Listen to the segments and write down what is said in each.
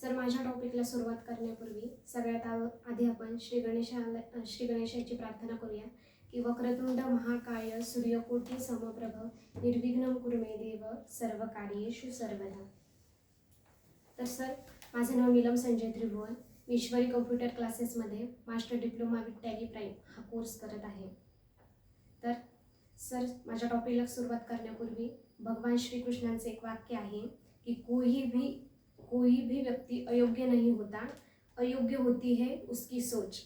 Sir माझ्या टॉपिकला सुरुवात करण्यापूर्वी सगळ्यात आव- आधी आपण श्री गणेशाला श्री गणेशाची प्रार्थना करूया की वक्रतुंड महाकाय सूर्यकोटी समप्रभ निर्विघ्न कुर्मे देव सर्व कार्येषु सर्वदा. तर सर माझं नाव नीलम संजय त्रिभुवन. मी ईश्वरी कम्प्युटर क्लासेसमध्ये master diploma with Tally Prime हा कोर्स करत आहे. तर सर माझ्या टॉपिकला सुरुवात करण्यापूर्वी भगवान श्रीकृष्णांचं एक वाक्य आहे की कोही भी कोई भी व्यक्ति अयोग्य नहीं होता अयोग्य होती है उसकी सोच।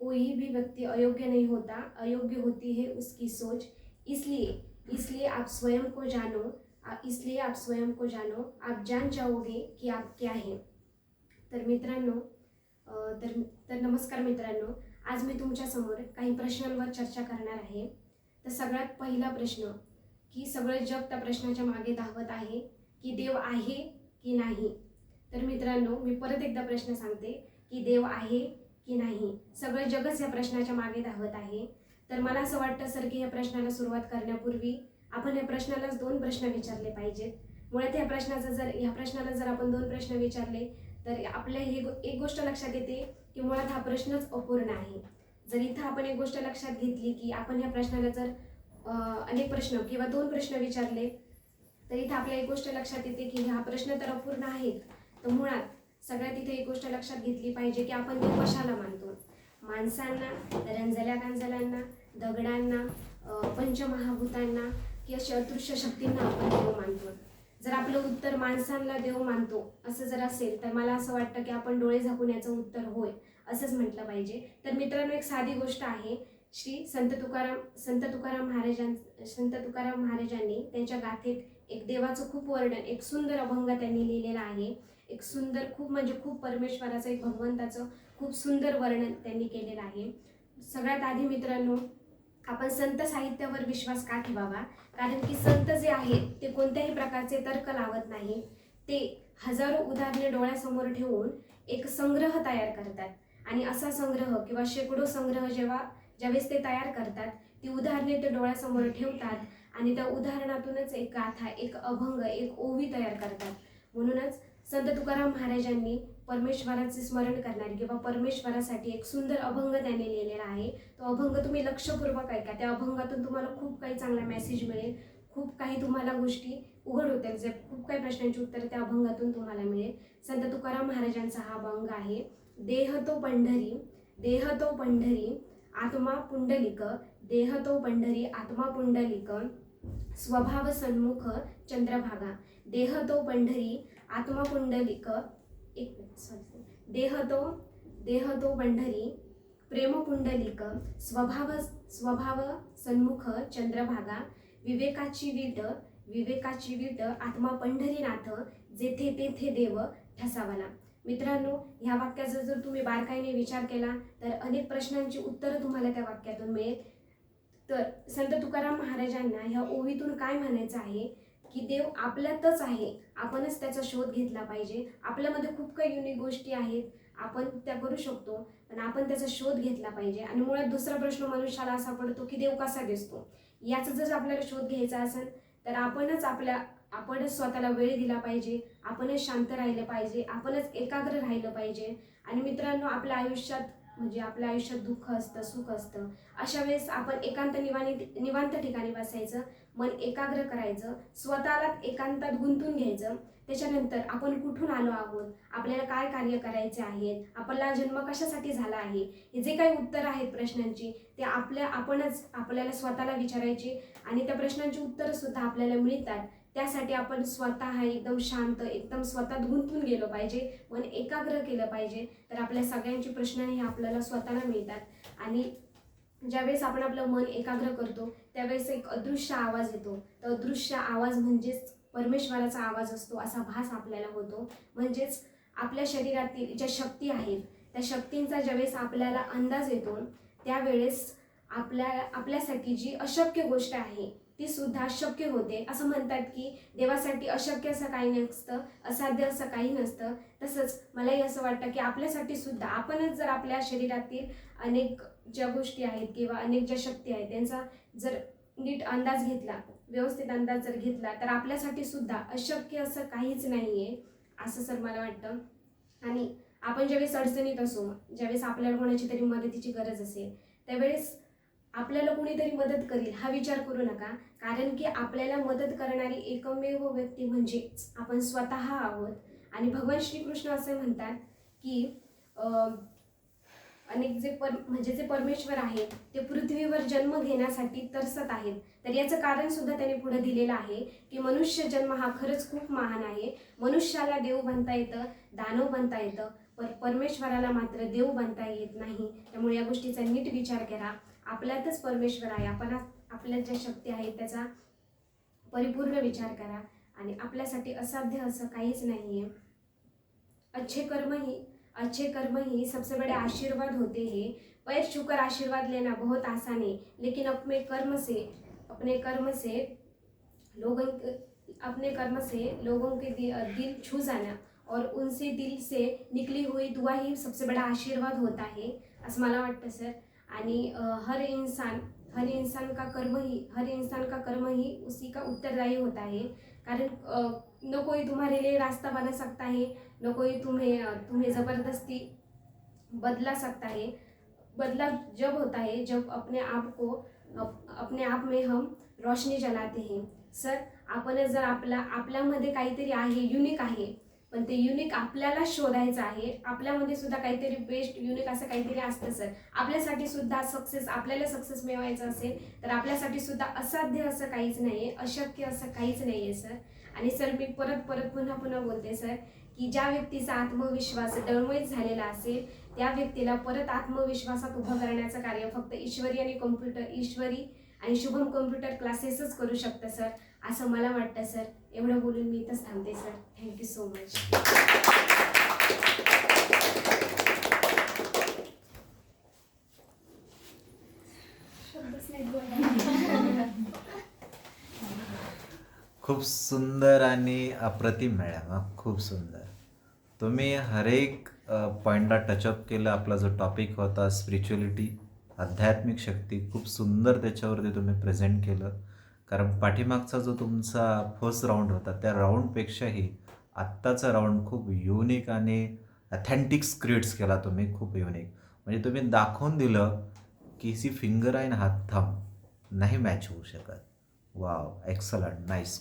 कोई भी व्यक्ति अयोग्य नहीं होता अयोग्य होती है उसकी सोच। इसलिए इसलिए आप स्वयं को जानो इसलिए आप स्वयं को जानो आप जान जाओगे कि आप क्या है। तर मित्रांनो तर तर नमस्कार मित्रांनो आज मी तुमच्यासमोर काही प्रश्नांवर चर्चा करणार आहे. तर सगळ्यात पहिला प्रश्न की सगळं जग त्या प्रश्नाच्या मागे धावत आहे की देव आहे की नाही? तर मित्रांनो मी परत एकदा प्रश्न सांगते की देव आहे की नाही? सगळं जगच या प्रश्नाच्या मागे धावत आहे. तर मला असं वाटतं सर की या प्रश्नाला सुरुवात करण्यापूर्वी आपण या प्रश्नालाच दोन प्रश्न विचारले पाहिजेत. मुळात या प्रश्नाचा जर ह्या प्रश्नाला जर आपण दोन प्रश्न विचारले तर आपल्या हे एक गोष्ट लक्षात येते की मुळात हा प्रश्नच अपूर्ण आहे. जर इथं आपण एक गोष्ट लक्षात घेतली की आपण या प्रश्नाला जर अनेक प्रश्न किंवा दोन प्रश्न विचारले तर इथं आपल्या एक गोष्ट लक्षात येते की हा प्रश्न तर अपूर्ण आहेत तर मुळात सगळ्यात तिथे एक गोष्ट लक्षात घेतली पाहिजे की आपण ते कशाला मानतो? माणसांना रंजल्या गांजल्यांना दगडांना पंचमहाभूतांना की अशा अदृश्य शक्तींना आपण देव मानतो. जर आपलं उत्तर माणसांना देव मानतो असं जर असेल तर मला असं वाटतं की आपण डोळे झाकून याचं उत्तर होय असंच म्हटलं पाहिजे. तर मित्रांनो एक साधी गोष्ट आहे. श्री संत तुकाराम संत तुकाराम महाराजां संत तुकाराम महाराजांनी त्यांच्या गाथेत एक देवाचं खूप वर्णन एक सुंदर अभंग त्यांनी लिहिलेला आहे. एक सुंदर खूप म्हणजे खूप परमेश्वराचं एक भगवंताचं खूप सुंदर वर्णन त्यांनी केलेलं आहे. सगळ्यात आधी मित्रांनो आपण संत साहित्यावर विश्वास का ठेवावा? कारण की संत जे आहेत ते कोणत्याही प्रकारचे तर्क लावत नाही. ते हजारो उदाहरणे डोळ्यासमोर ठेवून एक संग्रह तयार करतात. आणि असा संग्रह किंवा शेकडो संग्रह जेव्हा ज्यावेळेस ते तयार करतात ती उदाहरणे ते डोळ्यासमोर ठेवतात आणि त्या उदाहरणातूनच एक गाथा एक अभंग एक ओवी तयार करतात. संत तुकाराम महाराजांनी परमेश्वराचे स्मरण करणारी किंवा परमेश्वरासाठी एक सुंदर अभंग त्याने लिहिलेला आहे. तो अभंग तुम्ही लक्षपूर्वक ऐका. त्या अभंगातून तुम्हाला खूप काही चांगला मेसेज मिळेल. खूप काही तुम्हाला गोष्टी उघड होतील. जे खूप काही प्रश्नांची उत्तरं त्या अभंगातून तुम्हाला मिळेल. संत तुकाराम महाराजांचा हा अभंग आहे. देह तो पंढरी देह तो पंढरी आत्मा पुंडलिक देह तो पंढरी आत्मा पुंडलिक स्वभाव सन्मुख चंद्रभागा देह तो पंढरी आत्मपुंडलिक एक सॉरी देह तो देह पंढरी प्रेमपुंडलिक स्वभाव स्वभाव सन्मुख चंद्रभागा विवेकाची वीट विवेकाची वीट आत्मा पंढरीनाथ जेथे तेथे देव ठसावाला. मित्रांनो ह्या वाक्याचा जर तुम्ही बारकाईने विचार केला तर अनेक प्रश्नांची उत्तरं तुम्हाला त्या वाक्यातून मिळेल. तर संत तुकाराम महाराजांना ह्या ओवीतून काय म्हणायचं आहे? की देव आपल्यातच आहे. आपणच त्याचा शोध घेतला पाहिजे. आपल्यामध्ये खूप काही युनिक गोष्टी आहेत. आपण त्या करू शकतो. पण आपण त्याचा शोध घेतला पाहिजे. आणि मुळात दुसरा प्रश्न मनुष्याला असा पडतो की देव कसा दिसतो? याचा जर आपल्याला शोध घ्यायचा असेल तर आपणच आपल्या आपणच स्वतःला वेळ दिला पाहिजे. आपणच शांत राहिलं पाहिजे. आपणच एकाग्र राहिलं पाहिजे. आणि मित्रांनो आपल्या आयुष्यात म्हणजे आपल्या आयुष्यात दुःख असतं सुख असतं. अशा वेळेस आपण एकांत निवानी निवांत ठिकाणी बसायचं मन एकाग्र करायचं स्वतःला एकांतात गुंतून घ्यायचं. त्याच्यानंतर आपण कुठून आलो आहोत? आपल्याला काय कार्य करायचे आहेत? आपला जन्म कशासाठी झाला आहे? हे जे काही उत्तर आहेत प्रश्नांची ते आपल्या आपणच आपल्याला स्वतःला विचारायची आणि त्या प्रश्नांची उत्तरं सुद्धा आपल्याला मिळतात. त्यासाठी आपण स्वतः एकदम शांत एकदम स्वतःत गुंतून गेलो पाहिजे मन एकाग्र केलं पाहिजे. तर आपल्या सगळ्यांची प्रश्न हे आपल्याला स्वतःला मिळतात. आणि ज्यावेळेस आपण आपलं मन एकाग्र करतो त्यावेळेस एक अदृश्य आवाज येतो. तर अदृश्य आवाज म्हणजेच परमेश्वराचा आवाज असतो असा भास आपल्याला होतो. म्हणजेच आपल्या शरीरातील ज्या शक्ती आहेत त्या शक्तींचा ज्यावेळेस आपल्याला अंदाज येतो त्यावेळेस आपल्या आपल्यासाठी जी अशक्य गोष्ट आहे ती सुद्धा शक्य होते. असं म्हणतात की देवासाठी अशक्य असं काही नसतं असाध्य असं काही नसतं. तसंच मलाही असं वाटतं की आपल्यासाठी सुद्धा आपणच जर आपल्या शरीरातील अनेक ज्या गोष्टी आहेत किंवा अनेक ज्या शक्ती आहेत त्यांचा जर नीट अंदाज घेतला व्यवस्थित अंदाज जर घेतला तर आपल्यासाठी सुद्धा अशक्य असं काहीच नाही आहे असं सर मला वाटतं. आणि आपण ज्यावेळेस अडचणीत असू ज्यावेळेस आपल्याला कोणाची तरी मदतीची गरज असेल त्यावेळेस आपल्याला कुणीतरी मदत करेल हा विचार करू नका. कारण की आपल्याला मदत करणारी एकमेव व्यक्ती म्हणजेच आपण स्वतः आहोत. आणि भगवान श्रीकृष्ण असे म्हणतात की अनेक जे पर म्हणजे जे परमेश्वर आहेत ते पृथ्वीवर जन्म घेण्यासाठी तरसत आहेत. तर याचं कारण सुद्धा त्याने पुढे दिलेलं आहे की मनुष्य जन्म हा खरंच खूप महान आहे. मनुष्याला देव बनता येतं दानव बनता येतं पर परमेश्वराला मात्र देव बनता येत नाही. त्यामुळे या गोष्टीचा नीट विचार करा. आपल्यातच परमेश्वर आहे. आपण आपल्यात ज्या शक्ती आहेत त्याचा परिपूर्ण विचार करा. आणि आपल्यासाठी असाध्य असं काहीच नाही आहे अच्छे कर्म ही अच्छे कर्म ही सबसे बड़े आशीर्वाद होते हैं. पैर छूकर आशीर्वाद लेना बहुत आसान है लेकिन अपने कर्म से अपने कर्म से लोगों अपने कर्म से लोगों के दिल छू जाना और उनसे दिल से निकली हुई दुआ ही सबसे बड़ा आशीर्वाद होता है. असं मला वाटतं सर. आणि हर इंसान हर इंसान का कर्म ही हर इंसान का कर्म ही उसी का उत्तरदायी होता है। कारण न कोई तुम्हारे लिए रास्ता बना सकता है न कोई तुम्हें तुम्हें ज़बरदस्ती बदला सकता है। बदला जब होता है जब अपने आप को अपने आप में हम रोशनी जलाते हैं। सर आपण जर आपला आपल्यामध्ये काहीतरी आहे युनिक आहे पण ते युनिक आपल्याला शोधायचं आहे. आपल्यामध्ये सुद्धा काहीतरी बेस्ट युनिक असं काहीतरी असतं सर आपल्यासाठी सुद्धा सक्सेस आपल्याला सक्सेस मिळवायचं असेल तर आपल्यासाठी सुद्धा असाध्य असं काहीच नाही आहे अशक्य असं काहीच नाही आहे सर आणि सर मी परत परत पुन्हा पुन्हा बोलते सर की ज्या व्यक्तीचा आत्मविश्वास डळमळीत झालेला असेल त्या व्यक्तीला परत आत्मविश्वासात उभं करण्याचं कार्य फक्त ईश्वरी आणि कम्प्युटर ईश्वरी आणि शुभम कम्प्युटर क्लासेसच करू शकता सर असं मला वाटतं सर एवढं बोलून मी इथंच थांबते सर थँक्यू सो मच खूप सुंदर आणि अप्रतिम मॅडम खूप सुंदर. तुम्ही हरेक पॉईंटला टचअप केलं. आपला जो टॉपिक होता स्पिरिच्युअलिटी आध्यात्मिक शक्ती खूप सुंदर त्याच्यावरती तुम्ही प्रेझेंट केलं. कारण पाठीमागचा जो तुमचा फर्स्ट राऊंड होता त्या राऊंडपेक्षाही आत्ताचा राऊंड खूप युनिक आणि अथेंटिक स्क्रिप्ट्स केला तुम्ही खूप युनिक म्हणजे तुम्ही दाखवून दिलं की ही फिंगर आहे ना हात थांब नाही मॅच होऊ शकत. वाव एक्सलंट नाईस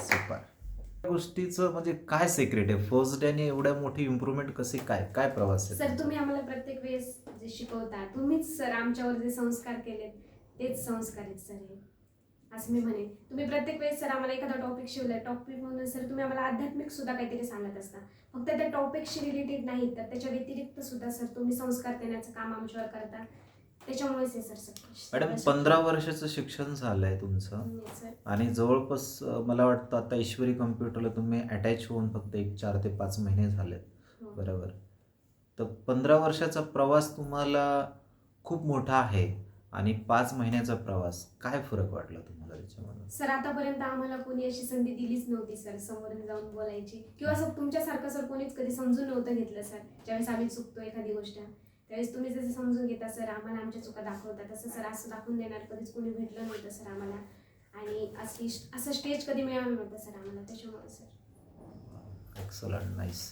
सुपर गोष्टीचं म्हणजे काय सिक्रेट आहे? फर्स्ट डे एवढ्या मोठी इम्प्रूव्हमेंट कशी काय? काय प्रवास आहे सर तुम्ही आम्हाला प्रत्येक वेळेस जे शिकवता तुम्हीच सर आमच्यावर जे संस्कार केलेत तेच संस्कार आहेत सर हे. असं मी म्हणेन. तुम्ही प्रत्येक वेळेस सर आम्हाला एखादा टॉपिक शिवलाय टॉपिक म्हणून सर तुम्ही आम्हाला आध्यात्मिक सुद्धा काहीतरी सांगत असता. फक्त त्या टॉपिकशी रिलेटेड नाही तर त्याच्या व्यतिरिक्त सुद्धा सर तुम्ही संस्कार देण्याचं काम आमच्यावर करता. त्याच्यामुळेच हे सर सर मॅडम पंधरा वर्षाचं शिक्षण झालंय तुमचं. हम्म, सर. आणि जवळपास अं, मला वाटतं आता ईश्वरी कम्प्युटरला तुम्ही अटॅच होऊन फक्त एक चार ते पाच महिने झालेत. हो. बरोबर. तर पंधरा वर्षाचा प्रवास तुम्हाला खूप मोठा आहे आणि पाच महिन्याचा प्रवास काय फरक वाटला तुम्हाला त्याच्यामध्ये सर आतापर्यंत आम्हाला कोणी अशी संधी दिलीच नव्हती सर समोरून जाऊन बोलायची. किंवा असं तुमच्यासारखं सर कोणीच कधी समजून नव्हतं घेतलं सर. ज्यावेळेस आम्ही चुकतो एखादी गोष्ट. त्यावेळेस तुम्ही जसं समजून घेता सर आम्हाला आमच्या चुका दाखवता तसं सर असं दाखवून देणार कधीच कोणी भेटलं नव्हतं सर आम्हाला. आणि अशी असं स्टेज कधी मिळालं नव्हतं सर आम्हाला त्याच्यामुळे सर. Excellent nice